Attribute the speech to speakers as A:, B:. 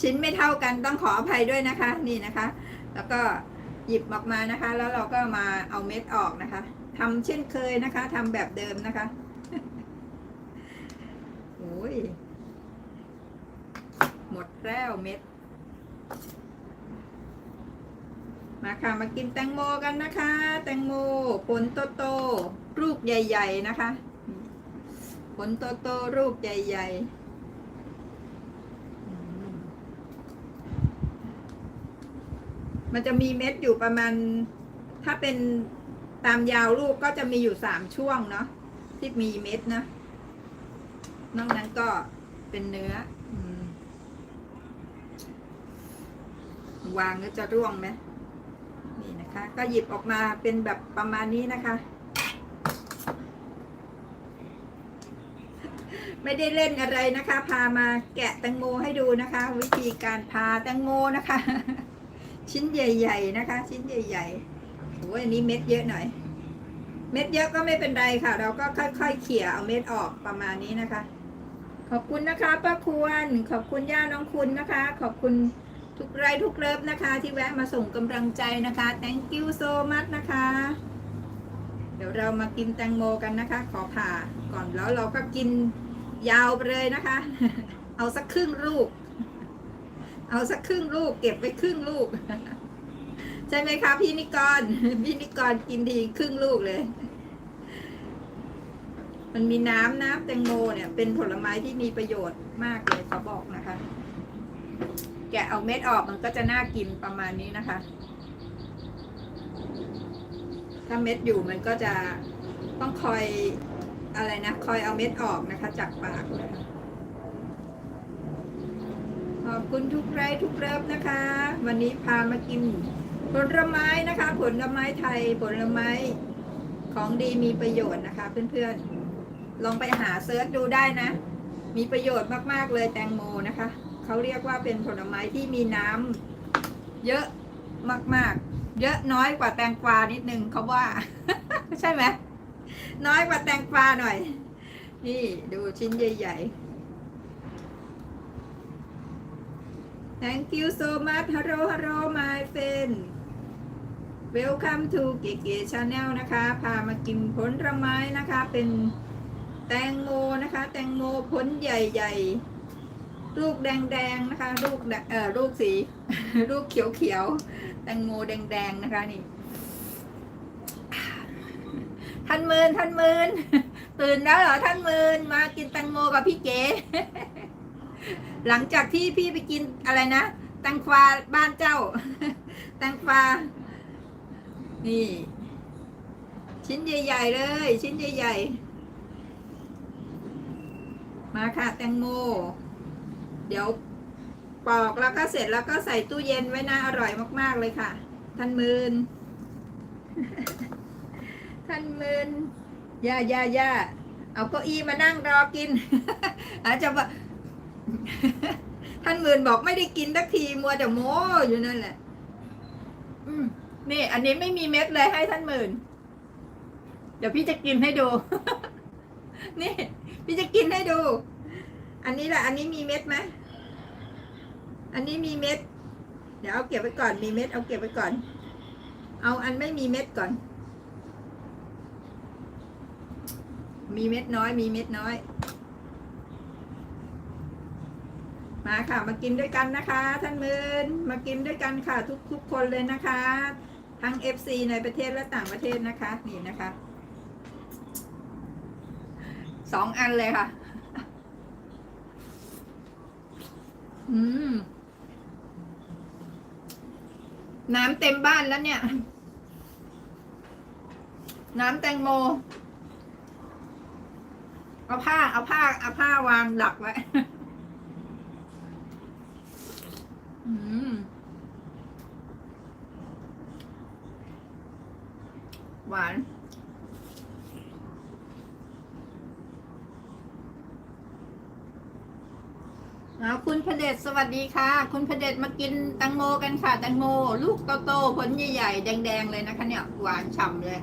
A: ชิ้นไม่เท่ากันต้องขออภัยด้วยนะคะ นี่นะคะ แล้วก็หยิบออกมานะคะ แล้วเราก็มาเอาเม็ดออกนะคะทำเช่นเคยนะคะทำแบบเดิมนะคะโอ้ยหมดแล้วเม็ด มาค่ะมากินแตงโมกันนะคะ แตงโมผลโตๆรูปใหญ่ ๆ นะคะผลโตๆรูปใหญ่ ๆอืม มันจะมีเม็ดอยู่ประมาณ ถ้าเป็นตามยาวลูกก็จะมีอยู่สามช่วงเนาะที่มีเม็ดนะนอกนั้นก็เป็นเนื้ออวางแล้วจะร่วงไหมนี่นะคะ ก็หยิบออกมาเป็นแบบประมาณนี้นะคะ ไม่ได้เล่นอะไรนะคะ พามาแกะแตงโมให้ดูนะคะ วิธีการพาแตงโมนะคะ ชิ้นใหญ่ ๆ นะคะ ชิ้นใหญ่ๆโอ้ยอันนี้เม็ดเยอะหน่อย เม็ดเยอะก็ไม่เป็นไรค่ะ เราก็ค่อย ๆ เขี่ยเอาเม็ดออกประมาณนี้นะคะ ขอบคุณนะคะป้าควร ขอบคุณย่าน้องคุณนะคะ ขอบคุณทุกไลค์ทุกเลิฟนะคะ ที่แวะมาส่งกำลังใจนะคะ thank you so much นะคะ เดี๋ยวเรามากินแตงโมกันนะคะ ขอผ่าก่อนแล้วเราก็กินยาวไปเลยนะคะ เอาสักครึ่งลูก เอาสักครึ่งลูก เก็บไว้ครึ่งลูก ใช่ไหมคะพี่นิกรพี่นิกรกินทีครึ่งลูกเลย มันมีน้ำน้ำแตงโมเนี่ย เป็นผลไม้ที่มีประโยชน์มากเลยเขาบอกนะคะ แกะเอาเม็ดออกมันก็จะน่ากินประมาณนี้นะคะ ถ้าเม็ดอยู่มันก็จะต้องคอยอะไรนะ คอยเอาเม็ดออกนะคะ จากปากนะคะ ขอบคุณทุกไลค์ทุกเลิฟนะคะ วันนี้พามากินผลไม้นะคะ ผลไม้ไทยผลไม้ของดีมีประโยชน์นะคะ เพื่อนๆ ลองไปหาเซิร์ชดูได้นะ มีประโยชน์มากๆเลยแตงโมนะคะ เขาเรียกว่าเป็นผลไม้ที่มีน้ำเยอะมากๆ เยอะน้อยกว่าแตงกวานิดนึงเขาว่า ใช่ไหมน้อยกว่าแตงกวาหน่อย นี่ดูชิ้นใหญ่ ๆ thank you so much hello hello my friend welcome to เก๋ๆ channel นะคะ พามากินผลไม้นะคะ เป็นแตงโมนะคะ แตงโมผลใหญ่ๆ ลูกแดงๆนะคะ ลูกเอ่อลูกสี ลูกเขียวๆ แตงโมแดงๆนะคะนี่ท่านมืนท่านมืนตื่นแล้วเหรอท่านมืนมากินแตงโมกับพี่เก๋ หลังจากที่พี่ไปกินอะไรนะแตงกวาบ้านเจ้า แตงกวานี่ ชิ้นใหญ่ ๆ เลย ชิ้นใหญ่ ๆ มาค่ะ แตงโม เดี๋ยวปอกแล้วก็เสร็จแล้วก็ใส่ตู้เย็นไว้นะอร่อยมาก ๆ เลยค่ะ ท่านมืนท่านมืนย่าย่าย่าเอาเก้าอี้มานั่งรอกิน อาจจะว่า ท่านหมื่นบอกไม่ได้กินสักทีมัวแต่โม้อยู่นั่นแหละ อืมนี่ อันนี้ไม่มีเม็ดเลยให้ท่านหมื่น เดี๋ยวพี่จะกินให้ดู นี่ พี่จะกินให้ดู อันนี้แหละอันนี้มีเม็ดไหมอันนี้มีเม็ด เดี๋ยวเอาเก็บไว้ก่อน มีเม็ดเอาเก็บไว้ก่อน เอาอันไม่มีเม็ดก่อน มีเม็ดน้อย มีเม็ดน้อย มาค่ะมากินด้วยกันนะคะ ท่านมืนมากินด้วยกันค่ะ ทุกทุกคนเลยนะคะ ทั้ง FC ในประเทศและต่างประเทศนะคะ นี่นะคะสองอันเลยค่ะ อืม น้ำเต็มบ้านแล้วเนี่ย น้ำแตงโม เอาผ้า เอาผ้า เอาผ้าวางหลักไว้ อืม หวาน เอาคุณพระเดชสวัสดีค่ะ คุณพระเดชมากินแตังโมกันค่ะแตังโม ลูกโตๆผลใหญ่ๆ แดง ๆ เลยนะคะเนี่ย หวานฉ่ำเลย